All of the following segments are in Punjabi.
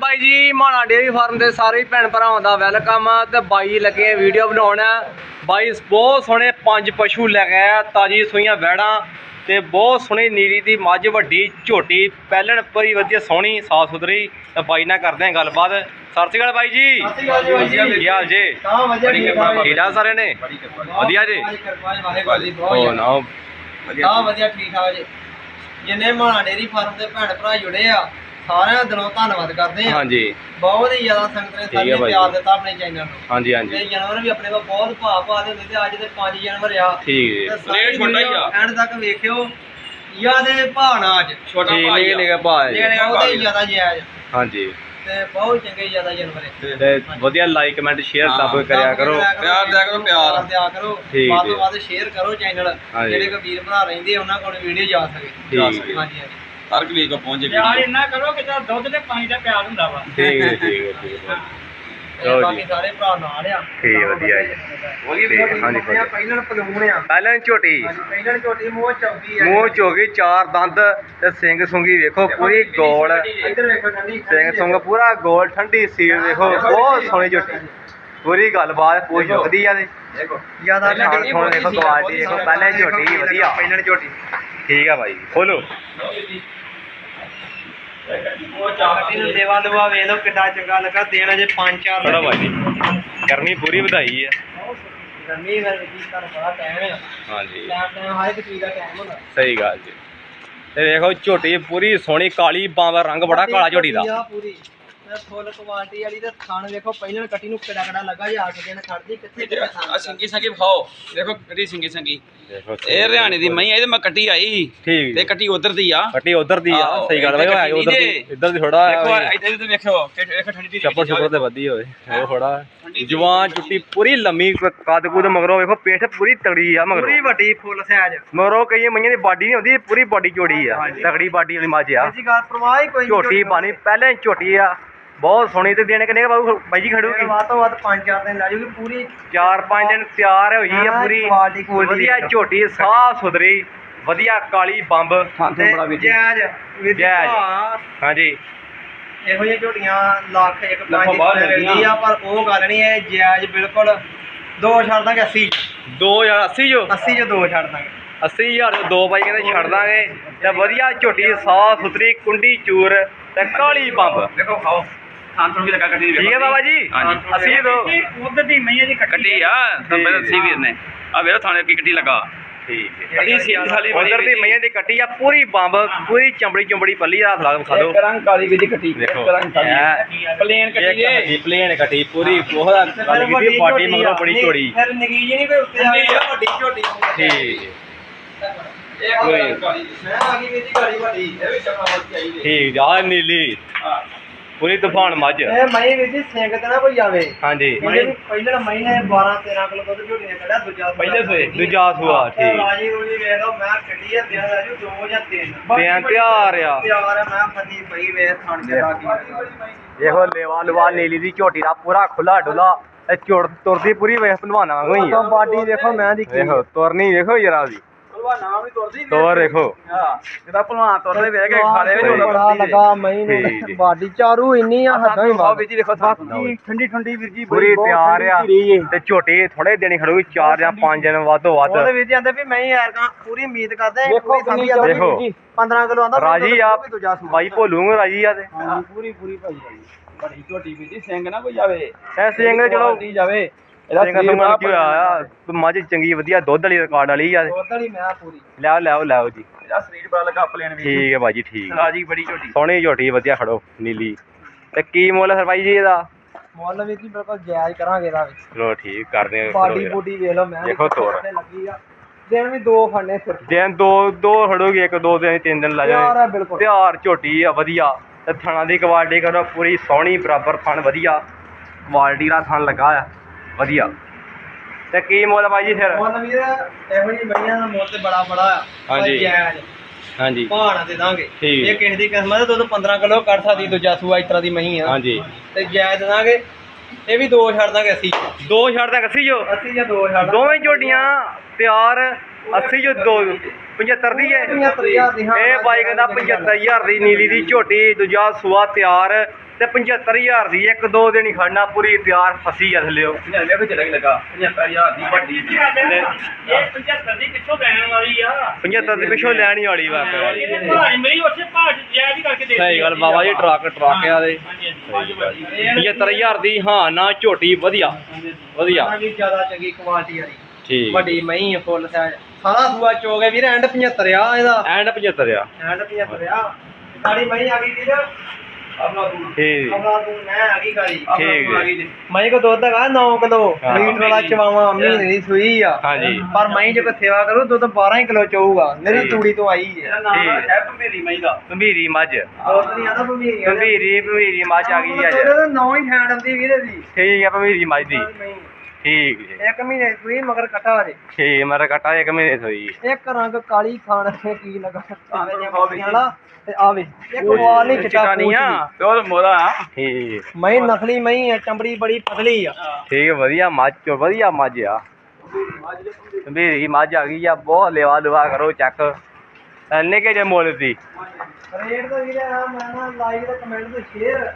ਬਾਈ ਜੀ ਮਾਣਾ ਡੇਅਰੀ ਫਾਰਮ ਦੇ ਸਾਰੇ ਭੈਣ ਭਰਾਵਾਂ ਦਾ ਵੈਲਕਮ ਆ ਤੇ ਬਾਈ ਲੱਗੇ ਵੀਡੀਓ ਬਣਾਉਣ। ਬਾਈ ਬਹੁਤ ਸੋਹਣੇ ਪੰਜ ਪਸ਼ੂ ਲੈ ਕੇ ਆਇਆ ਤਾਜੀ ਸੂਈਆਂ ਵੈੜਾਂ ਤੇ ਬਹੁਤ ਸੋਹਣੀ ਨੀਰੀ ਦੀ ਮੱਝ ਵੱਡੀ ਝੋਟੀ ਪਹਿਲਣ ਪਰੀ ਵਧੀਆ ਸੋਹਣੀ ਸਾਫ਼ ਸੁਥਰੀ। ਤੇ ਬਾਈ ਨਾਲ ਕਰਦੇ ਆ ਗੱਲਬਾਤ। ਸਤਿ ਸ਼੍ਰੀ ਅਕਾਲ ਬਾਈ ਜੀ। ਕੀ ਹਾਲ ਜੀ? ਠੀਕ ਠਾਕ ਸਾਰੇ ਨੇ? ਵਧੀਆ ਜੀ। ਹੋ ਨਾ ਵਧੀਆ। ਠੀਕ ਠਾਕ ਜੀ। ਜਿੰਨੇ ਮਾਣਾ ਡੇਰੀ ਫਾਰਮ ਦੇ ਭੈਣ ਭਰਾ ਜੁੜੇ ਆ ਸਾਰਿਆਂ ਦਾ ਦਿਲੋਂ ਧੰਨਵਾਦ ਕਰਦੇ ਆ ਹਾਂਜੀ ਬਹੁਤ ਹੀ ਜ਼ਿਆਦਾ ਸੰਗਤ ਨੇ ਹੈ ਬਾਈ ਪਿਆਰ। ਦਿੱਤਾ ਆਪਣੇ ਚੈਨਲ ਨੂੰ ਹਾਂਜੀ ਤੇ ਹਾਂਜੀ ਜਾਨਵਰ ਵੀ ਆਪਣੇ ਕੋਲ ਬਹੁਤ ਭਾਅ ਭਾਅ ਦੇ ਹੁੰਦੇ ਤੇ ਅੱਜ ਤੇ 5 ਜਾਨਵਰ ਆ ਠੀਕ ਜੀ ਰੇਟ ਛੋਟਾ ਹੀ ਆ। ਐਂਡ ਤੱਕ ਵੇਖਿਓ ਯਾ ਦੇ ਭਾਅ ਨਾ ਅੱਜ ਛੋਟਾ ਠੀਕ ਭਾਈ ਨਹੀਂ ਆ। ਨਿਕਾ ਪਾ ਜੀ ਆ ਬਹੁਤ ਹੀ ਭਾਈ। ਜ਼ਿਆਦਾ ਜਾਇਜ਼ ਹਾਂਜੀ ਤੇ ਬਹੁਤ ਚੰਗੇ ਜ਼ਿਆਦਾ ਜਾਨਵਰ ਹੈ ਤੇ ਵਧੀਆ ਲਾਈਕ ਕਮੈਂਟ ਸ਼ੇਅਰ ਦੱਬ ਕਰਿਆ ਕਰੋ ਪਿਆਰ ਦਿਆ ਕਰੋ, ਪਿਆਰ। ਦਿਆ ਕਰੋ ਠੀਕ ਵੱਧ। ਤੋਂ ਵੱਧ ਸ਼ੇਅਰ ਕਰੋ ਚੈਨਲ ਹਾਂਜੀ। ਜਿਹੜੇ ਕੋ ਵੀਰ ਭਰਾ ਰਹਿੰਦੇ ਆ, ਉਹਨਾਂ ਕੋਲ ਵੀਡੀਓ ਜਾ ਸਕੇ ਠੀਕ ਜਾ ਜੀ ਸਕੇ। ਹਾਂਜੀ ਹਾਂਜੀ ਹਰ ਕਲੀਕ ਕੋ ਪਹੁੰਚੇ ਪਿਆਰ ਇੰਨਾ ਕਰੋ ਕਿ ਤਾਂ ਦੁੱਧ ਤੇ ਪਾਣੀ ਦਾ ਪਿਆਰ ਹੁੰਦਾ ਵਾ। ਠੀਕ ਹੈ ਠੀਕ ਹੈ ਠੀਕ ਹੈ ਬਾਕੀ ਜੀ। ਸਾਰੇ ਭਰਾ ਨਾਲ ਆ। ਠੀਕ ਹੈ, ਵਧੀਆ ਜੀ। ਵਧੀਆ ਠੀਕ ਹੈ, ਹਾਂਜੀ ਵਧੀਆ ਪਹਿਲਾਂ ਪਲੂਣ ਆ। ਪਹਿਲਾਂ ਝੋਟੀ। ਹਾਂਜੀ ਪਹਿਲਾਂ ਝੋਟੀ ਮੂੰਹ ਚੌਕੀ ਆ। ਮੂੰਹ ਚੋਗੀ ਚਾਰ ਦੰਦ ਤੇ ਸਿੰਘ ਸੁੰਗੀ ਵੇਖੋ ਪੂਰੀ ਗੋਲ। ਇੱਧਰ ਵੇਖੋ ਠੰਡੀ ਸਿੰਘ ਸੁੰਗ ਪੂਰਾ ਗੋਲ ਠੰਡੀ ਸੀਲ ਵੇਖੋ। ਬਹੁਤ ਸੋਹਣੀ ਝੋਟੀ। ਪੂਰੀ ਗੱਲਬਾਤ ਦੇਖੋ। ਜ਼ਿਆਦਾ ਪਹਿਲਾਂ ਝੋਟੀ ਹੁਣ ਦੇਖੋ ਕੁਆਲਿਟੀ ਦੇਖੋ ਪਹਿਲਾਂ ਝੋਟੀ ਵਧੀਆ। ਝੋਟੀ। ਠੀਕ ਆ ਬਾਈ ਖੋਲੋ। ਉਹ ਕੱਟੀ ਨੂੰ ਦੇਵਾ ਲਵਾ ਵੇਖ ਲਓ ਕਿੱਡਾ ਚੰਗਾ ਲੱਗਾ ਦੇਣ ਅਜੇ 5-4 ਥੋੜਾ ਬਾਈ ਜੀ ਗਰਮੀ ਪੂਰੀ ਵਧਾਈ ਆ। ਗਰਮੀ ਵਰ ਕੀ ਤੁਹਾਨੂੰ ਬੜਾ ਟਾਈਮ ਆ। ਹਾਂਜੀ। ਟਾਈਮ ਟਾਈਮ ਹਰ ਇੱਕ ਚੀਜ਼ ਦਾ ਟਾਈਮ ਹੁੰਦਾ। ਸਹੀ ਗੱਲ ਜੀ। ਤੇ ਵੇਖੋ ਝੋਟੀ ਪੂਰੀ ਸੋਹਣੀ ਕਾਲੀ ਬਾਂਵਾ ਰੰਗ ਬੜਾ ਕਾਲਾ ਝੋਟੀ ਦਾ। ਪੂਰੀ। ਤੇ ਫੁੱਲ ਕੁਆਲਿਟੀ ਵਾਲੀ ਤੇ ਥਣ ਵੇਖੋ ਪਹਿਲਾਂ ਕੱਟੀ ਨੂੰ ਕਿਹੜਾ ਕਿਹੜਾ ਲੱਗਾ ਜੇ ਆ ਕੇ ਦਿਨ ਖੜਦੀ ਕਿੱਥੇ ਕਿੱਥੇ ਥਣ ਆ ਸਿੰਗੀ ਸੰਗੀ ਖਾਓ ਦੇਖੋ ਕੱਟੀ ਸਿੰਗੀ ਸੰਗੀ। ਦੇਖੋ ਇਹ ਹਰਿਆਣੇ ਦੀ ਮਈ ਆ, ਇਹ ਤੇ ਮੈਂ ਕੱਟੀ ਆਈ ਸੀ। ਠੀਕ ਤੇ ਜੀ ਕੱਟੀ ਉਧਰ ਦੀ ਆ। ਕੱਟੀ ਉਧਰ ਦੀ ਆ ਆਹੋ, ਸਹੀ ਗੱਲ ਇੱਧਰ ਬਾਈ ਕੱਟੀ ਉਧਰ ਦੀ ਨਹੀਂ ਇੱਧਰ ਦੀ ਥੋੜਾ ਦੇਖੋ ਇੱਧਰ ਤੇ ਵੇਖੋ ਕਿ ਵੇਖੋ ਠੰਡੀ ਦੀ ਚੱਪਲ ਛੁੱਪਰ ਤੇ ਵਧੀ ਹੋਵੇ ਉਹ ਥੋੜਾ ਠੰਡੀ ਦੀ ਜਵਾਨ ਚੁੱਟੀ ਪੂਰੀ ਲੰਮੀ ਕੱਦ ਕੁਦ ਮਗਰੋਂ ਵੇਖੋ ਪੇਟ ਪੂਰੀ ਤਗੜੀ ਆ ਪੂਰੀ ਮਗਰੋਂ ਵੱਡੀ ਫੁੱਲ ਸਾਈਜ਼ ਮਗਰੋਂ ਕਈ ਮਈਆਂ ਦੀ ਬਾਡੀ ਨਹੀਂ ਹੁੰਦੀ ਪੂਰੀ ਬਾਡੀ ਚੋੜੀ ਆ। ਤਗੜੀ ਬਾਡੀ ਵਾਲੀ ਮੱਝ ਆ। ਐਸੀ ਗੱਲ ਪਰਵਾਹ ਹੀ ਕੋਈ ਨਹੀਂ ਝੋਟੀ ਪਾਣੀ ਪਹਿਲਾਂ ਹੀ ਝੋਟੀ ਆ। ਬਹੁਤ ਸੋਹਣੀ ਤੇ ਦੇਣੇ ਕਿੰਨੇ ਕੁ ਬਾਬੂ ਬਾਈ ਜੀ ਖੜੂਗੀ। ਵੱਧ ਤੋਂ ਵੱਧ 5-4 ਦਿਨ ਲੈ ਜੂਗੀ ਪੂਰੀ। ਚਾਰ ਪੰਜ ਦਿਨ ਤਿਆਰ ਹੋਈ ਆ ਹਾਂ, ਪੂਰੀ। quality ਵਧੀਆ। ਝੋਟੀ ਸਾਫ਼ ਸੁਥਰੀ ਵਧੀਆ ਕਾਲੀ ਬੰਬ। ਤੇ ਜਾਇਜ਼ ਵਿੱਚ ਜਾਇਜ਼। ਭਾਅ ਹਾਂਜੀ। ਇਹੋ ਜਿਹੀਆਂ ਝੋਟੀਆਂ ਲੱਖ ਇੱਕ ਲੱਖੋਂ ਪੰਜ ਬਾਹਰ ਦੀ ਮਿਲਦੀ ਮਿਲਦੀਆਂ। ਪਰ ਉਹ ਗੱਲ ਨਹੀਂ ਹੈ ਜਾਇਜ਼ ਬਿਲਕੁਲ ਦੋ ਛੱਡ ਦਾਂਗੇ 80 2080 ਜੋ? 80 ਚ ਦੋ ਛੱਡ ਦਾਂਗੇ। 80000 ਦੇ ਦੋ ਬਾਈ ਕਹਿੰਦੇ ਛੱਡ ਦਾਂਗੇ। ਤੇ ਵਧੀਆ ਝੋਟੀ ਸਾਫ਼ ਸੁਥਰੀ ਕੁੰਡੀ ਚੂਰ ਤੇ ਕਾਲੀ ਬੰਬ। ਦੇਖੋ ਖਾਓ। ਹਾਂ ਤੁਹਾਨੂੰ ਵੀ ਲੱਗਾ ਕੱਟੀ ਦੀ ਠੀਕ ਹੈ ਬਾਬਾ ਜੀ ਹਾਂਜੀ। 80 ਦੋ ਉਧਰ ਦੀ ਮਈਆਂ ਦੀ ਕੱਟੀ ਕੱਟੀ ਆ ਤਾਂ ਮੈਂ ਦੱਸੀ ਵੀਰ ਨੇ। ਆ ਵੇਖੋ ਥਾਣੇ ਕੀ ਕੱਟੀ ਲੱਗਾ। ਠੀਕ ਹੈ। ਕੱਟੀ ਸੀ ਸਾਲੀ ਬੜੀ ਉਧਰ ਦੀ ਮਈਆਂ ਦੀ ਕੱਟੀ ਆ ਪੂਰੀ ਬੰਬ ਪੂਰੀ ਚੰਬੜੀ ਚੰਬੜੀ ਪੱਲੀ ਦਾ ਹੱਥ ਲਾ ਕੇ ਖਾ ਲਓ ਰੰਗ ਕਾਲੀ ਵੀ ਦੀ ਕੱਟੀ ਦੇਖੋ ਪਲੇਨ ਕੱਟੀ ਜੇ ਇਹ ਪਲੇਨ ਕੱਟੀ ਪੂਰੀ ਬਹੁਤ ਗੱਲ ਕੀਤੀ ਬਾਡੀ ਮਗਰੋਂ ਬੜੀ ਚੋੜੀ ਫਿਰ ਨਗੀਜ ਨਹੀਂ ਕੋਈ ਉੱਤੇ ਆ ਗਈ ਆ, ਵੱਡੀ ਝੋਟੀ ਠੀਕ। ਇਹ ਕੋਈ। ਮੈਂ ਆ ਗਈ ਵੀਦੀ ਗਾੜੀ ਵੱਡੀ। ਇਹ ਵੀ ਚੱਪਾ ਵੱਧ ਆਈ ਦੇ ਠੀਕ ਜਾ ਨੀਲੀ। ਹਾਂ। ਪੂਰੀ ਤੂਫਾਨ ਮੱਝ। ਇਹ ਮਈ ਸਿੰਘ ਤੇ ਨਾ ਕੋਈ ਆਵੇ। ਹਾਂਜੀ ਇਹਦੇ ਵੀ ਪਹਿਲਾਂ ਮਈ ਨੇ 12 13 ਕਿਲੋ ਦੁੱਧ ਝੋਟੀ ਨੇ ਕੱਢਿਆ ਦੂਜਾ ਸੂਆ ਪਹਿਲੇ ਸੂਏ, ਦੂਜਾ ਸੂਆ, ਠੀਕ। ਰਾਜੀ ਰੂਜੀ ਵੇਖ ਲਓ ਮੈਂ ਕੱਢੀ ਆ ਦਿਨ ਦਾ ਜੀ ਦੋ ਜਾਂ ਤਿੰਨ ਤਿੰਨ ਤਿਆਰ ਆ। ਤਿਆਰ ਆ ਮੈਂ ਫੱਦੀ ਪਈ ਵੇ ਥਣ ਕੇ ਰਾਜੀ ਦੇਖੋ ਲੇਵਾ ਲਵਾ ਨੀਲੀ ਦੀ ਝੋਟੀ ਦਾ ਪੂਰਾ ਖੁੱਲਾ ਡੁੱਲਾ। ਇਹ ਝੁੜ ਤੁਰਦੀ ਪੂਰੀ ਵੇਖ ਭਲਵਾਨਾਂ ਵਾਂਗੂ ਹੀ ਆ। ਬਾਡੀ ਦੇਖੋ ਮੈਂ ਦੀ ਵੇਖੋ ਤੁਰਨੀ ਵੇਖੋ ਜਰਾ ਦੀ ਭਲਵਾਨ ਨਾਮ ਵੀ ਤੁਰਦੀ ਤੋਰ ਵੇਖੋ ਹਾਂ ਇਹਦਾ ਭਲਵਾਨ ਤੁਰਦੇ ਵੇਖ ਕੇ ਖਾਲੇ ਵਿੱਚ ਬੜਾ ਲੱਗਾ ਮਈ ਠੀਕ ਨੂੰ। ਜੀ। ਬਾਡੀ ਚਾਰੂ ਇੰਨੀ ਆ ਹੱਦਾਂ ਹੀ ਖਾਓ ਬਾਤ ਵਿੱਚ ਹੀ ਦੇਖੋ ਸਾਥ ਠੰਡੀ ਠੰਡੀ ਵੀਰ ਜੀ ਪੂਰੀ ਤਿਆਰ ਆ। ਤੇ ਝੋਟੀ ਥੋੜੇ ਦਿਨ ਖੜੂਗੀ 4 ਜਾਂ 5 ਦਿਨ ਵੱਧ ਵੱਧ। ਉਹਦੇ ਵਿੱਚ ਜਾਂਦੇ ਵੀ ਮੈਂ ਯਾਰ ਕਾ ਪੂਰੀ ਉਮੀਦ ਕਰਦਾ ਹਾਂ ਦੇਖੋ ਪੂਰੀ ਕਿੰਨੀ ਦੇਖੋ। 15 ਕਿਲੋ ਆਂਦਾ ਰਾਜੀ ਆ ਦੂਜਾ। ਬਾਈ ਭੋਲੂਗਾ ਰਾਜੀ ਆ ਤੇ। ਪੂਰੀ ਪੂਰੀ ਭਾਈ ਭਾਈ ਬੜੀ ਝੋਟੀ ਵੀ ਜੀ ਸਿੰਘ ਨਾ ਕੋਈ ਜਾਵੇ। ਐ ਸਿੰਘ ਦੇ ਚਲੋ। ਦੀ ਜਾਵੇ ਸਿੰਘ ਨੂੰ ਕੀ ਹੋਇਆ ਆ ਮੱਝ ਚੰਗੀ ਵਧੀਆ ਦੁੱਧ ਵਾਲੀ ਰਿਕਾਰਡ ਵਾਲੀ ਆ। ਤੇ ਦੁੱਧ ਵਾਲੀ ਮੈਂ ਪੂਰੀ। ਲਿਆਓ ਲਿਆਓ ਲਿਆਓ ਜੀ। ਇਹਦਾ ਸਰੀਰ ਬੜਾ ਲੱਗਾ ਪਲੇਨ ਵੀ। ਠੀਕ ਹੈ ਬਾਜੀ ਠੀਕ। ਰਾਜੀ ਬੜੀ ਝੋਟੀ। ਸੋਹਣੀ ਝੋਟੀ ਵਧੀਆ ਖੜੋ ਨੀਲੀ। ਤੇ ਕੀ ਮੁੱਲ ਹੈ ਸਰਪਾਈ ਜੀ ਇਹਦਾ? ਮੁੱਲ ਵੀ ਜੀ ਬਿਲਕੁਲ ਜਾਇਜ਼ ਕਰਾਂਗੇ ਇਹਦਾ ਵੀ ਚਲੋ ਠੀਕ ਕਰਦੇ ਆ ਬਾਡੀ ਬੂਡੀ ਵੇਖ ਲਓ ਮੈਂ ਵੀ ਦੇਖੋ ਤੋਰ। ਕਿੱਥੇ ਲੱਗੀ ਆ। ਦਿਨ ਵੀ ਦੋ ਖੜਨੇ ਸਿਰ ਦਿਨ ਦੋ ਦੋ ਖੜੋਗੇ ਇੱਕ ਦੋ ਦਿਨ ਤਿੰਨ ਦਿਨ ਆ ਬਿਲਕੁਲ। ਤਿਆਰ ਝੋਟੀ ਆ ਵਧੀਆ। ਤੇ ਥਣਾ ਦੀ ਕੁਆਲਿਟੀ ਕਰੋ ਪੂਰੀ ਸੋਹਣੀ ਬਰਾਬਰ ਥਣ ਵਧੀਆ। ਕੁਆਲਿਟੀ ਦਾ ਥਣ ਲੱਗਾ ਆ। ਵਧੀਆ। ਤੇ ਕੀ ਮੁੱਲ ਬਾਈ ਜੀ ਫਿਰ? ਮੁੱਲ ਵੀ ਇਹੋ ਜਿਹੀ ਮਈਆਂ ਦਾ ਮੁੱਲ ਤੇ ਬੜਾ ਬੜਾ ਆ। ਹਾਂਜੀ। ਜਾਇਜ਼ ਹਾਂਜੀ। ਭਾਣਾ ਦੇ ਦਾਂਗੇ। ਠੀਕ। ਇਹ ਕਿਸੇ ਦੀ ਕਿਸਮਤ ਹੈ ਦੁੱਧ 15 ਕਿਲੋ ਕੱਢ ਸਕਦੀ ਦੂਜਾ ਸੂਆ ਇਸ ਤਰ੍ਹਾਂ ਦੀ ਮਹੀਂ ਆ। ਹਾਂਜੀ। ਤੇ ਜਾਇਜ਼ ਦੇ ਦਾਂਗੇ। ਇਹ ਵੀ ਦੋ ਛੱਡ ਦਾਂਗੇ ਅਸੀਂ। ਦੋ ਛੱਡ ਤੱਕ ਅਸੀਂ ਜੋ 80 ਜਾਂ ਦੋ ਛੱਡ ਦਾਂਗੇ। ਦੋਵੇਂ ਝੋਟੀਆਂ ਤਿਆਰ 80 ਜੋ ਦੋ 75 ਦੀ ਹੈ। 75000 ਦੀ ਹਾਂ ਇਹ ਬਾਈ ਕਹਿੰਦਾ 75000 ਦੀ ਨੀਲੀ ਦੀ ਝੋਟੀ ਦੂਜਾ ਸੂਆ ਤਿਆਰ ਤੇ 75000 ਦੀ ਇੱਕ ਦੋ ਦਿਨ ਹੀ ਖੜਨਾ ਪੂਰੀ ਤਿਆਰ ਫਸੀ ਆ ਥੱਲੇ ਉਹ ਲੈ ਕੇ ਚਲਾ ਲੱਗਾ। 75000 ਦੀ ਵੱਡੀ ਇਹ 75 ਦੀ ਪਿੱਛੋਂ ਲੈਣ ਵਾਲੀ ਆ। 75 ਦੇ ਪਿੱਛੋਂ ਲੈਣੀ ਵਾਲੀ ਵਾ ਇਹਦੇ ਭਾਰੀ ਮੇਰੀ ਉਸੇ ਭਾਜ ਜਾਇਜ਼ ਹੀ ਕਰਕੇ ਦੇ ਸਹੀ ਗੱਲ ਬਾਬਾ ਜੀ ਟਰੱਕ ਟਰੱਕ ਆ ਦੇ। ਹਾਂਜੀ ਹਾਂਜੀ 75000 ਦੀ ਹਾਂ ਨਾ ਝੋਟੀ ਵਧੀਆ ਵਧੀਆ। ਵੀ ਜ਼ਿਆਦਾ ਚੰਗੀ ਕੁਆਲਿਟੀ ਵਾਲੀ ਠੀਕ। ਵੱਡੀ ਮਹੀਂ ਫੁੱਲ ਸਾਈਜ਼ ਸਾਰਾ ਸੂਆ ਚੋਗੇ ਵੀਰ ਐਂਡ 75 ਆ ਇਹਦਾ। ਐਂਡ 75 ਆ। ਐਂਡ 75 ਆ। ਗਾੜੀ ਮਹੀਂ ਆ ਗਈ ਵੀਰ। ਆਪਣਾ ਤੂੰ। ਠੀਕ। ਆਪਣਾ ਤੂੰ ਮੈਂ ਆ ਗਈ ਗਾੜੀ। ਠੀਕ ਹੈ। ਮਹੀਂ ਕੋ ਦੁੱਧ ਹੈਗਾ 9 ਕਿਲੋ। ਹਾਂ। ਲੀਟਰ ਵਾਲਾ ਚਵਾਵਾ ਮਹੀਨੇ ਦੀ ਸੂਈ ਆ। ਹਾਂਜੀ। ਪਰ ਮਹੀਂ ਜੇ ਕੋ ਸੇਵਾ ਕਰੂ ਦੁੱਧ 12 ਕਿਲੋ ਚੋਊਗਾ। ਮੇਰੀ ਠੀਕ। ਤੂੜੀ ਤੋਂ ਆਈ ਇਹਦਾ ਹੈ ਨਾਮ ਠੀਕ। ਹੈ ਮਈ ਦਾ। ਗੰਭੀਰੀ ਮੱਝ। ਦੁੱਧ ਨਹੀਂ ਆਦਾ ਭਮੀਰੀ ਗੰਭੀਰੀ ਗੰਭੀਰੀ ਮੱਝ ਆ ਗਈ ਅੱਜ। ਉਹਦੇ ਨੌ ਹੀ ਫੈਂਡ ਆਉਂਦੀ ਵੀਰੇ ਦੀ। ਠੀਕ ਹੈ ਗੰਭੀਰੀ ਮੱਝ ਦੀ। ਠੀਕ ਜੀ। ਇੱਕ ਮਹੀਨੇ ਦੀ ਸੂਈ ਮਗਰ ਕਟਾ ਜੇ। ਠੀਕ ਮੇਰਾ ਕਟਾ ਇੱਕ ਮਹੀਨੇ ਹੋਈ ਇੱਕ ਰੰਗ ਕਾਲੀ ਖਾਣ ਤੇ ਕੀ ਲਗਾ? ਆਵੇ ਜੇ ਵਾਲਾ ਤੇ ਆਵੇ। ਇੱਕ ਵਾਲ ਨਹੀਂ ਚਿੱਟਾ ਨਹੀਂ ਆ ਪਿਓਰ ਮੋਰਾ। ਆ ਠੀਕ। ਮਹੀਂ ਨਸਲੀ ਮਹੀਂ ਹੈ ਚਮੜੀ ਬੜੀ ਪਤਲੀ ਆ। ਠੀਕ ਵਧੀਆ ਮੱਝ ਚੋ ਵਧੀਆ ਮੱਝ ਆ। ਗੰਭੀਰੀ ਮੱਝ ਆ ਗਈ ਆ ਬਹੁਤ ਲੇਵਾ ਲੁਵਾ ਕਰੋ ਚੱਕ। ਇੰਨੇ ਕੇ ਜੇ ਮੁੱਲ ਦੀ? ਰੇਟ ਦਾ ਵੀਰੇ ਆ ਮੈਂ ਨਾ ਲਾਈਕ ਤੇ ਕਮੈਂਟ ਤੇ ਸ਼ੇਅਰ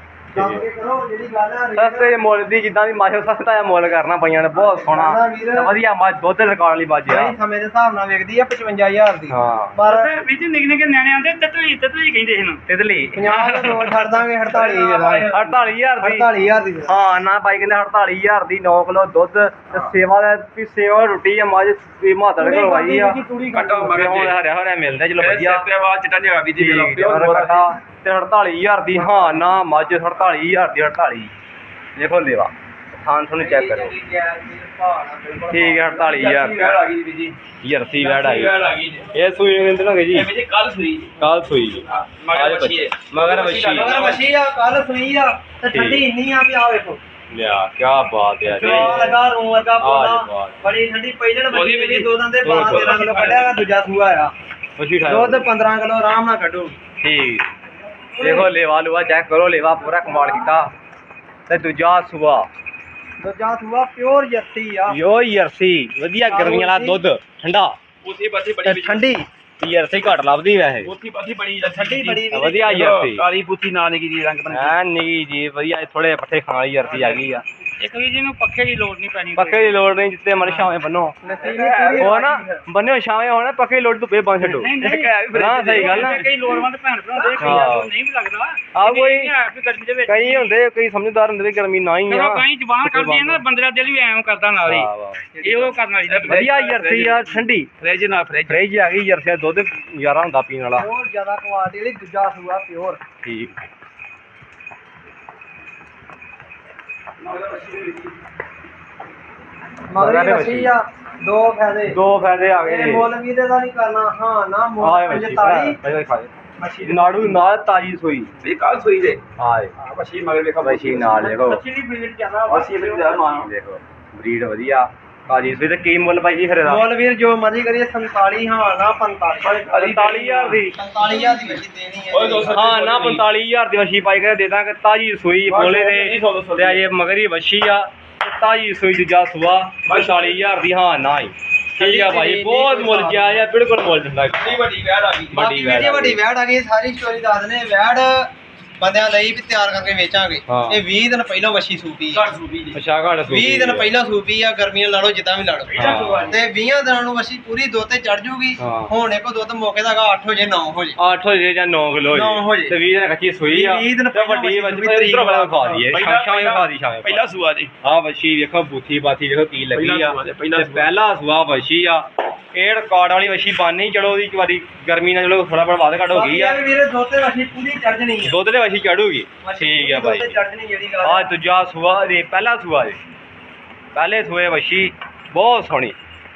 ਸਸਤੇ ਮੁੱਲ ਦੀ ਜਿੱਦਾਂ ਦੀ ਮੱਝ ਸਸਤਾ ਜਿਹਾ ਮੁੱਲ ਕਰਨਾ ਪਈਆਂ ਨੇ ਬਹੁਤ ਸੋਹਣਾ। ਤੇ ਵਧੀਆ ਮੱਝ ਦੁੱਧ ਰਿਕਾਰਡ ਲਈ ਮੱਝ ਆ। ਮਹੀਂ ਸਮੇਂ ਦੇ ਹਿਸਾਬ ਨਾਲ ਵਿਕਦੀ ਆ 55000 ਦੀ। ਹਾਂ। ਪਰ ਵਿੱਚ ਨਿੱਕੇ ਨਿੱਕੇ ਨਿਆਣੇ ਆਂਦੇ ਤਤਲੀ ਤਤਲੀ ਕਹਿੰਦੇ ਇਹਨੂੰ। ਤਿਦਲੀ 50 ਦਾ ਨੋਟ ਛੱਡ ਦਾਂਗੇ 48 ਦੇ ਦਾਂਗੇ 48000 ਦੀ। 48000 ਦੀ। ਹਾਂ ਨਾ ਬਾਈ ਕਹਿੰਦੇ 48000 ਦੀ 9 ਕਿਲੋ ਦੁੱਧ ਤੇ ਸੇਵਾ ਦਾ ਵੀ ਸੇਵਾ ਰੋਟੀ ਆ ਮੱਝ ਵੀ ਮਾਤੜ ਕਰਵਾਈ ਆ। ਕੱਟੋ ਮਗਰ ਹਰਿਆ ਹਰਿਆ ਮਿਲਦਾ ਚਲੋ ਵਧੀਆ। ਤੇ ਆਵਾਜ਼ ਚਟਾ ਨਹੀਂ ਆ ਵੀ ਜੀ ਮੇਰਾ ਕੱਟਾ ਤੇ 48000 ਦੀ ਹਾਂ ਨਾ ਮੱਝ 48000 ਦੀ 48 ਦੇਖੋ ਲੇਵਾ ਥਾਂ ਤੁਹਾਨੂੰ ਚੈੱਕ ਕਰੋ ਠੀਕ ਹੈ 48000 ਪਿਆਰ ਆ ਗਈ ਜੀ ਜਰਸੀ ਵੈੜ ਆ ਗਈ। ਜੀ। ਇਹ ਸੂਈ ਕਹਿੰਦੇ ਨਾ ਜੀ? ਇਹ ਜੀ ਕੱਲ ਸੂਈ ਜੀ। ਕਾਲ ਸੂਈ ਜੀ। ਮਗਰ। ਮਗਰ ਵੱਛੀ ਮਗਰ ਮੱਛੀ ਆ ਕੱਲ ਸੂਈ ਆ ਤੇ ਠੰਡੀ ਇੰਨੀ ਆ ਵੀ ਆ ਵੇਖੋ। ਲਿਆ ਕੀ ਬਾਤ ਹੈ। ਜਵਾ ਲਗਾ ਰੂ ਵਰਗਾ ਜੀ ਬਾਤ। ਬੜੀ ਠੰਡੀ ਪਹਿਲਣ ਉਹਦੀ ਬੱਚੀ ਵੀ ਦੋ ਦੰਦੇ ਦੋ 12 13 ਕਿਲੋ ਕੱਢਿਆ ਦੂਜਾ ਸੂਆ ਆ। ਦੁੱਧ 15 ਕਿਲੋ ਆਰਾਮ ਨਾਲ ਕੱਢੋ। ਠੀਕ। ਦੇਖੋ ਲੇਵਾ ਲੂਆ ਚੈੱਕ ਕਰੋ ਲੇਵਾ ਪੂਰਾ ਕਮਾਲ ਕੀਤਾ। ਤੇ ਦੂਜਾ ਸੁਆ। ਦੂਜਾ ਸੂਆ ਪਿਓਰ ਜਰਸੀ ਆ। ਯੋ ਯਰਸੀ ਵਧੀਆ ਗਰਮੀਆਂ ਵਾਲਾ ਦੁੱਧ ਠੰਡਾ। ਉਥੇ ਪਾਸੇ ਬੜੀ ਠੰਡੀ ਯਰਸੀ ਘੱਟ ਲੱਭਦੀ ਵੈਸੇ। ਉਥੇ ਪਾਸੇ ਬੜੀ ਠੰਡੀ ਬੜੀ। ਵਧੀਆ ਯਰਸੀ ਕਾਲੀ ਪੁੱਤੀ ਨਾ ਨਿਕੀ ਜੀ ਰੰਗ ਬਣ ਐ ਨੀ ਜੀ ਵਧੀਆ ਥੋੜੇ ਪੱਠੇ ਖਾਣ ਵਾਲੀ ਯਰਸੀ ਆ ਗਈ ਆ। ਇੱਕ ਵੀ ਜਿਹਨੂੰ ਪੱਖੇ ਦੀ ਲੋੜ ਨਹੀਂ ਪੈਣੀ ਪੱਕੇ ਦੀ ਲੋੜ ਨਹੀਂ ਜਿੱਤੇ ਮਰ ਛਾਵੇਂ ਬੰਨੋ। ਉਹ ਨਾ ਬੰਨਿਓ ਛਾਵੇਂ ਹੋਣਾ ਪੱਕੇ ਦੀ ਲੋੜ ਧੁੱਪੇ ਬੰਨ ਛੱਡੋ। ਨਾ ਸਹੀ ਗੱਲ ਨਾ। ਕਈ ਲੋੜਵੰਦ ਭੈਣ ਭਰਾ ਦੇ ਕਈ ਹਾਂ। ਨਹੀਂ ਵੀ ਲੱਗਦਾ। ਆਹ ਕੋਈ- ਹੈ ਗਰਮੀ ਦੇ ਵਿੱਚ ਕਈ ਹੁੰਦੇ ਕਈ ਸਮਝਦਾਰ ਹੁੰਦੇ ਵੀ ਗਰਮੀ ਨਾ ਹੀ ਆ। ਚਲੋ ਕਈ ਜ਼ਬਾਨ ਕਰਦੀ ਹੈ ਨਾ ਬੰਦੇ ਦਾ ਦਿਲ ਵੀ ਐਵੇਂ ਕਰਦਾ ਨਾਲ ਹੀ। ਇਹ ਉਹ ਕਰਨ ਵਾਲੀ ਵਧੀਆ ਯਰਸੀ ਆ। ਠੰਡੀ। ਫ੍ਰਿਜ ਨਾ ਫ੍ਰਿਜ। ਫ੍ਰਿਜ ਆ ਗਈ ਯਰਸੀ ਦਾ ਦੁੱਧ ਯਾਰਾ ਹੁੰਦਾ ਪੀਣ ਵਾਲਾ। ਪਿਓਰ ਜ਼ਿਆਦਾ ਕੁਆਲਿਟੀ ਵਾਲੀ ਦੂਜਾ ਸੂਆ ਪਿਓਰ ਠੀਕ। ਮਗਰ ਮਗਰ ਮੱਛੀ ਆ ਦੋ ਫਾਇਦੇ। ਦੋ ਫਾਇਦੇ ਆ ਗਏ ਇਹ ਜੀ। ਮੁੱਲ ਵੀ ਇਹਦਾ ਨਹੀਂ ਕਰਨਾ। ਹਾਂ ਨਾ ਆਏ ਮੁੱਲ ਬੱਚੀ 45 ਪਹਿਲਾਂ ਖਾ ਮੱਛੀ ਦੇ ਨਾੜੂ ਨਾਲ ਤਾਜੀ ਸੋਈ। ਇਹ ਕੱਲ ਸੂਈ ਦੇ ਆਏ ਮੱਛੀ ਮਗਰ ਵੇਖੋ। ਨਾਲ ਦੇਖੋ। ਬੱਚੀ ਦੀ ਬੀੜ ਜ਼ਿਆਦਾ ਅਸੀਂ ਵੀ ਦਾ ਮਾਨ ਦੇਖੋ ਬਰੀਡ ਵਧੀਆ। ਤਾਜੀ ਸੋਈ ਤੇ ਕੀ ਮੁੱਲ ਪਾਈ ਜੀ ਫਿਰ ਇਹਦਾ ਮੁੱਲ ਵੀਰ ਜੋ ਮਰਜ਼ੀ ਕਰੀਏ 47 ਹਾਂ ਨਾ 45 45000 ਦੀ। 45000 ਦੀ ਬੱਚੀ ਦੇਣੀ ਹੈ। ਓਏ ਦੋ ਸੌ ਹਾਂ ਨਾ 45000 ਦੀ। ਵਸ਼ੀ ਪਾਈ ਕੇ ਦੇ ਦਾਂਗੇ ਤਾਜੀ ਸੋਈ ਬੋਲੇ ਦੋ। ਤੇ ਅਜੇ ਮਗਰੀ ਵਸ਼ੀ ਆ ਤੇ ਤਾਜੀ ਸੋਈ ਦੂਜਾ ਸੁਆ 45000 ਦੀ ਹਾਂ ਨਾ ਹੀ। ਠੀਕ ਆ ਭਾਈ ਬਹੁਤ ਮੁੱਲ ਜਾਇਆ ਬਿਲਕੁਲ ਮੁੱਲ ਦਿੰਦਾ। ਵੱਡੀ ਵੱਡੀ ਵੈੜ ਆ ਗਈ। ਵੱਡੀ ਵੀਡੀਓ ਆ ਵੱਡੀ ਵੈੜ ਆ ਗਈ ਸਾਰੀ ਸਟੋਰੀ ਦੱਸ ਦਨੇ ਵੈੜ ਬੰਦਿਆਂ ਲਈ ਵੀ ਤਿਆਰ ਕਰਕੇ ਵੇਚਾਂਗੇ। ਹਾਂ। ਇਹ 20 ਦਿਨ ਪਹਿਲਾਂ ਵਸ਼ੀ ਸੂਪੀ ਆ ਘਰ ਜੀ। ਸੋਈ 20 ਦਿਨ ਪਹਿਲਾਂ ਸੂਪੀ ਆ ਗਰਮੀਆਂ ਲਾ ਲਓ ਜਿੱਦਾਂ ਵੀ ਲਾ ਲਓ ਹਾਂ। ਤੇ 20 ਦਿਨਾਂ ਨੂੰ ਵਸ਼ੀ ਪੂਰੀ ਦੋ ਤੇ ਚੜ ਜੂਗੀ। ਹਾਂ। ਹੁਣ ਇੱਕੋ ਦੁੱਧ ਮੌਕੇ ਦਾ ਹੈਗਾ 8 ਹੋ ਜੇ 9 ਹੋ ਜੇ 8 ਹੋ ਜੇ। ਜਾਂ 9 ਕਿਲੋ ਨੌ ਹੋ ਜੇ। ਤੇ 20 ਦਿਨ ਕੱਚੀ ਸੂਈ ਆ। ਵੀਹ ਦਿਨ ਤੇ ਵੱਡੀ ਪਹਿਲਾਂ ਵੱਡੀ ਵਸ਼ੀ ਇਧਰੋਂ ਪਹਿਲਾਂ ਖਾ ਦਈਏ। ਪਹਿਲਾ- ਸ਼ਾਮੇ ਖਾ ਦੀ ਸ਼ਾਮੇ ਪਹਿਲਾ ਸੂਆ ਜੀ। ਆ ਵਸ਼ੀ ਵੇਖੋ ਬੂਥੀ ਬਾਥੀ ਦੇਖੋ ਕੀ ਲੱਗੀ ਪਹਿਲਾ ਆ ਸੂਆ ਜੇ, ਪਹਿਲਾ ਤੇ ਸੂਆ। ਪਹਿਲਾ ਸੁਆ ਵਸ਼ੀ ਆ। ਇਹ ਰਿਕਾਰਡ ਵਾਲੀ ਵਸ਼ੀ ਬਾਨੀ ਚਲੋ ਉਹਦੀ ਇੱਕ ਵਾਰੀ ਗਰਮੀ ਨਾਲ ਚਲੋ ਥੋੜਾ ਬੜਾ ਵੱਧ ਘੱਟ ਹੋ ਗਈ ਆ। ਵੀਰੇ ਦੋ ਤੇ ਵਸ਼ੀ ਪੂਰੀ ਚੜ ਜਣੀ ਆ। ਦੁੱਧ ਦੇ ਵਸ਼ੀ ਚੜੂਗੀ ਠੀਕ ਆ ਪੂਰੀ ਭਾਈ ਦੁੱਧ ਤੇ ਚੜ ਜਣੀ ਜਿਹੜੀ ਗੱਲ ਆ ਆ। ਦੂਜਾ ਸੁਆ ਦੇ ਪਹਿਲਾ ਸੁਆ ਦੇ ਪਹਿਲੇ ਸੂਏ ਵਸ਼ੀ ਬਹੁਤ ਸੋਹਣੀ।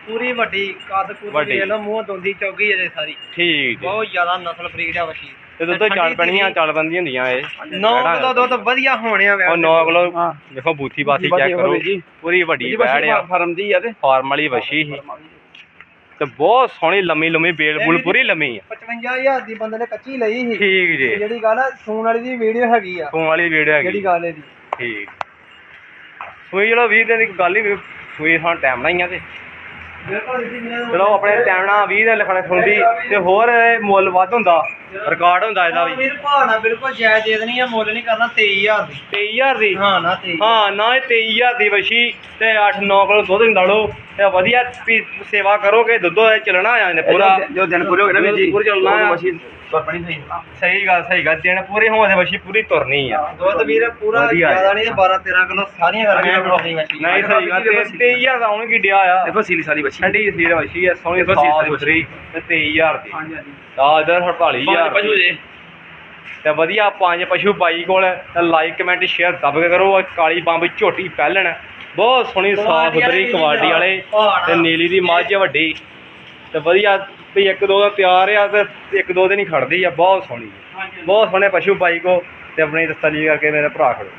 ਪੂਰੀ ਵੱਡੀ ਕੱਦ ਕੁੱਦ ਵੱਡੀ। ਦੇਖ ਲਓ ਮੂੰਹ ਦੋਂਦੀ ਚੌਗੀ ਅਜੇ ਸਾਰੀ। ਠੀਕ ਜੀ। ਬਹੁਤ ਜ਼ਿਆਦਾ ਨਸਲ ਫਰੀਡ ਆ ਵਸ਼ੀ ਤੇ ਦੁੱਧ ਚੱਲ ਪੈਣੀਆਂ ਚੱਲ ਬੰਦੀਆਂ ਹੁੰਦੀਆਂ ਇਹ। 9 ਕਿਲੋ ਦੁੱਧ ਵਧੀਆ ਹੋਣੇ ਆ ਉਹ 9 ਕਿਲੋ ਦੇਖੋ ਬੂਥੀ ਬਾਥੀ ਚੈੱਕ ਕਰੋ। ਜੀ। ਪੂਰੀ ਵੱਡੀ ਬੈੜ ਆ। ਫਰਮ ਦੀ ਆ ਤੇ। ਫਾਰਮ ਵਾਲੀ ਵਸ਼ੀ ਸੀ। ਤੇ ਬਹੁਤ ਸੋਹਣੀ ਲੰਮੀ ਲੰਮੀ ਬੇਲ ਬੁਲ ਪੂਰੀ ਲੰਮੀ ਆ। 55000 ਦੀ ਬੰਦੇ ਨੇ ਕੱਚੀ ਲਈ ਸੀ। ਠੀਕ ਤੇ ਜੀ। ਜਿਹੜੀ ਗੱਲ ਆ ਸੂਣ ਵਾਲੀ ਦੀ ਵੀਡੀਓ ਹੈਗੀ ਆ। ਫੋਨ ਵਾਲੀ ਵੀਡੀਓ ਹੈਗੀ। ਜਿਹੜੀ ਗੱਲ ਇਹਦੀ। ਠੀਕ। ਸੂਈ 20 ਦਿਨ ਦੀ ਗੱਲ ਹੀ ਸੂਈ ਹਾਂ ਟਾਈਮ ਨਾਲ ਹੀ ਆ ਤੇ। ਚਲੋ ਆਪਣੇ ਟਾਈਮ ਨਾਲ 20 ਦੇ ਲਿਖਣੇ ਸੁਣਦੀ ਤੇ ਹੋਰ ਮੁੱਲ ਵੱਧ ਹੁੰਦਾ ਰਿਕਾਰਡ ਹੁੰਦਾ ਇਹਦਾ ਵੀ। ਵੀਰ ਭਾਣਾ ਬਿਲਕੁਲ ਜਾਇਜ਼ ਦੇ ਦੇਣੀ ਆ ਮੁੱਲ ਨਹੀਂ ਕਰਨਾ 23000 ਦੀ। 23000 ਦੀ? ਹਾਂ ਨਾ 23 ਹਾਂ ਨਾ ਇਹ 23000 ਦੀ ਵਸ਼ੀ ਤੇ 8-9 ਕਿਲੋ ਦੁੱਧ ਲਾ ਲਓ। ਤੇ ਵਧੀਆ ਸੇਵਾ ਕਰੋਗੇ ਦੁੱਧ ਚੱਲਣਾ ਆ ਇਹਨੇ ਪੂਰਾ। ਜੋ ਦਿਨ ਪੂਰੇ ਹੋ ਗਏ ਨਾ ਵੀਰ ਜੀ ਪੂਰੇ ਚੱਲਣਾ ਆ। ਸਹੀ ਸਹੀ ਗੱਲ ਸਹੀ ਗੱਲ। ਦਿਨ ਪੂਰੇ ਹੋਣ ਦੇ ਵਸ਼ੀ ਪੂਰੀ ਤੁਰਨੀ ਆ। ਦੁੱਧ ਵੀਰ ਪੂਰਾ ਵਧੀਆ ਹੈ। ਜ਼ਿਆਦਾ ਨਹੀਂ 12 13 ਕਿਲੋ ਸਾਰੀਆਂ ਗਰਮੀਆਂ ਬਣਾਉਣੀ ਮੱਛੀ ਨਹੀਂ ਸਹੀ ਗੱਲ। ਤੇ 23000 ਦਾ ਉਹਨੂੰ ਕੀ ਡਿਆ ਆ ਦੇਖੋ ਸੀਲੀ ਸਾਰੀ ਬੱਚੀ ਠੰਡੀ ਸੀਰ ਵਸ਼ੀ ਹੈ ਸੋਹਣੀ ਦੇਖੋ ਸੀਲ ਸਾਫ਼ ਵਾਲੀ ਸੁਥਰੀ ਤੇ 23000 ਦੀ। ਹਾਂਜੀ ਹਾਂਜੀ। ਆ ਇਧਰ 48000 ਪਸ਼ੂ ਦੀ। ਜੇ। ਤੇ ਵਧੀਆ ਪੰਜ ਪਸ਼ੂ ਬਾਈ ਕੋਲ ਤੇ ਲਾਈਕ ਕਮੈਂਟ ਸ਼ੇਅਰ ਦਬ ਕੇ ਕਰੋ। ਆਹ ਕਾਲੀ ਬੰਬ ਝੋਟੀ ਪਹਿਲਣ। ਬਹੁਤ ਸੋਹਣੀ ਸਾਫ਼ ਸੁਥਰੀ ਕੁਆਲਿਟੀ ਵਾਲੇ। ਤੇ ਨੀਲੀ ਦੀ ਮੱਝ ਵੱਡੀ। ਤੇ ਵਧੀਆ ਵੀ ਇੱਕ ਦੋ ਦਾ ਤਿਆਰ ਆ ਤੇ ਇੱਕ ਦੋ ਦਿਨ ਹੀ ਖੜਦੀ ਆ ਬਹੁਤ ਸੋਹਣੀ ਬਹੁਤ ਸੋਹਣੇ ਪਸ਼ੂ ਬਾਈ ਕੋ ਤੇ ਆਪਣੀ ਤਸੱਲੀ ਕਰਕੇ ਮੇਰੇ ਭਰਾ ਖੜੋ।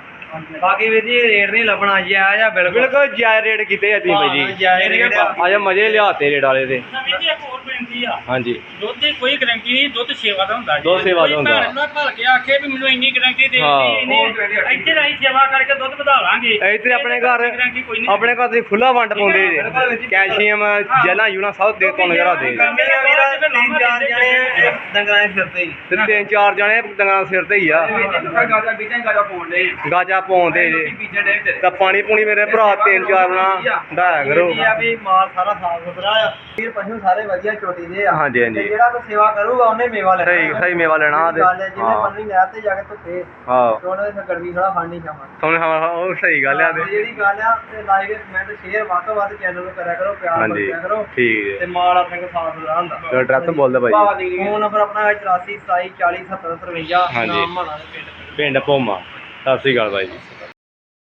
ਬਾਕੀ ਵੀਰ ਜੀ ਰੇਟ ਨਹੀਂ ਲੱਭਣਾ ਜਾਇਜ਼ ਆ ਬਿਲਕੁਲ। ਬਿਲਕੁਲ ਜਾਇ ਰੇਟ ਕੀਤੇ ਆ ਤੁਸੀਂ ਬਾਈ ਜੀ। ਜਾਇਜ਼ ਰੇਟ ਆ ਅੱਜ ਮਜ਼ੇ ਲਿਆਤੇ ਰੇਟ ਵਾਲੇ ਦੇ ਨਵੀਂ ਜੀ ਇੱਕ ਹੋਰ ਬੇਨਤੀ ਆ। ਹਾਂਜੀ। ਦੁੱਧ ਦੀ ਕੋਈ ਗਰੰਟੀ ਨਹੀਂ ਦੁੱਧ ਸੇਵਾ ਦਾ ਹੁੰਦਾ ਜੀ। ਦੁੱਧ ਸੇਵਾ ਦਾ ਕੋਈ ਹੁੰਦਾ। ਭੈਣ ਨਾ ਭਲ ਕੇ ਆਖੇ ਵੀ ਮੈਨੂੰ ਇੰਨੀ ਗਰੰਟੀ ਦੇ ਹਾਂ। ਦਿੱਤੀ ਇੰਨੀ ਇੱਥੇ ਰਹੀ ਸੇਵਾ ਕਰਕੇ ਦੁੱਧ ਵਧਾ ਲਾਂਗੇ। ਇੱਥੇ ਆਪਣੇ ਘਰ ਗਰੰਟੀ ਕੋਈ ਨਹੀਂ ਆਪਣੇ ਘਰ ਤੁਸੀਂ ਖੁੱਲਾ ਵੰਡ ਪਾਉਂਦੇ ਜੇ। ਕੈਲਸ਼ੀਅਮ ਜੈਲਾ ਯੂਨਾ ਸਭ ਦੇ ਤੁਹਾਨੂੰ ਜਰਾ ਦੇ। ਵੀਰ ਤਿੰਨ ਚਾਰ ਜਣੇ ਡੰਗਰਾਂ ਦੇ ਸਿਰ ਤੇ ਹੀ। ਤੇ ਤਿੰਨ ਚਾਰ ਜਣੇ ਡੰਗਰਾਂ ਦੇ ਸਿਰ ਤੇ ਹੀ ਆ। ਗਾਜਾ ਬੀਜਾਂ ਗਾਜਾ ਪਾਉਣ ਦੇ ਗਾਜਾ ਪਾਉਂਦੇ ਜੇ। ਦੇ ਤੇ ਤਾਂ ਪਾਣੀ ਪੂਣੀ ਮੇਰੇ ਭਰਾ ਤਿੰਨ ਚਾਰ ਬਣਾ ਡਾਇਆ ਕਰੋ। ਇਹ ਆ ਵੀ ਮਾਲ ਸਾਰਾ ਸਾਫ਼ ਸੁਥਰਾ ਆ। ਵੀਰ ਪਸ਼ੂ ਸਾਰੇ ਵਧੀਆ ਚੋਟੀ ਦੇ ਆ। ਹਾਂਜੀ, ਹਾਂਜੀ। ਤੇ ਜਿਹੜਾ ਕੋਈ ਸੇਵਾ ਕਰੂਗਾ ਉਹਨੇ ਮੇਵਾ ਲੈਣਾ। ਸਹੀ ਸਹੀ ਮੇਵਾ ਲੈਣਾ ਹੈ, ਜਿਹਨੇ ਪੰਨੀ ਨਹਿਰ ਤੇ ਜਾ ਕੇ ਧੁੱਪੇ ਹਾਂ। ਤੇ ਉਹਨੇ ਫਿਰ ਗਰਮੀ ਥੋੜਾ ਫੜਨੀ ਚਾਹਾਂ ਤੁਹਾਨੂੰ ਹਾਂ ਉਹ ਸਹੀ ਗੱਲ ਆ ਤੇ ਤੇ। ਜਿਹੜੀ ਗੱਲ ਆ ਤੇ ਲਾਈਕ ਕਮੈਂਟ ਸ਼ੇਅਰ ਵੱਧ ਤੋਂ ਵੱਧ ਚੈਨਲ ਨੂੰ ਕਰਿਆ ਕਰੋ ਪਿਆਰ ਬਖਸ਼ਿਆ ਕਰੋ। ਠੀਕ ਤੇ ਹੈ ਮਾਲ ਆਪਣੇ ਕੋਲ ਸਾਫ਼ ਸੁਥਰਾ ਹੁੰਦਾ। ਤੇ ਐਡਰੈਸ ਬੋਲਦਾ ਭਾਈ ਫੋਨ ਨੰਬਰ ਆਪਣਾ ਹੈ 84 27 40 70 53 ਹਾਂਜੀ। ਨਾਮ ਮਾਣਾ ਦੇ ਪਿੰਡ। ਪਿੰਡ ਭੋਮਾ। ਸਤਿ ਸ੍ਰੀ ਅਕਾਲ ਭਾਈ ਜੀ।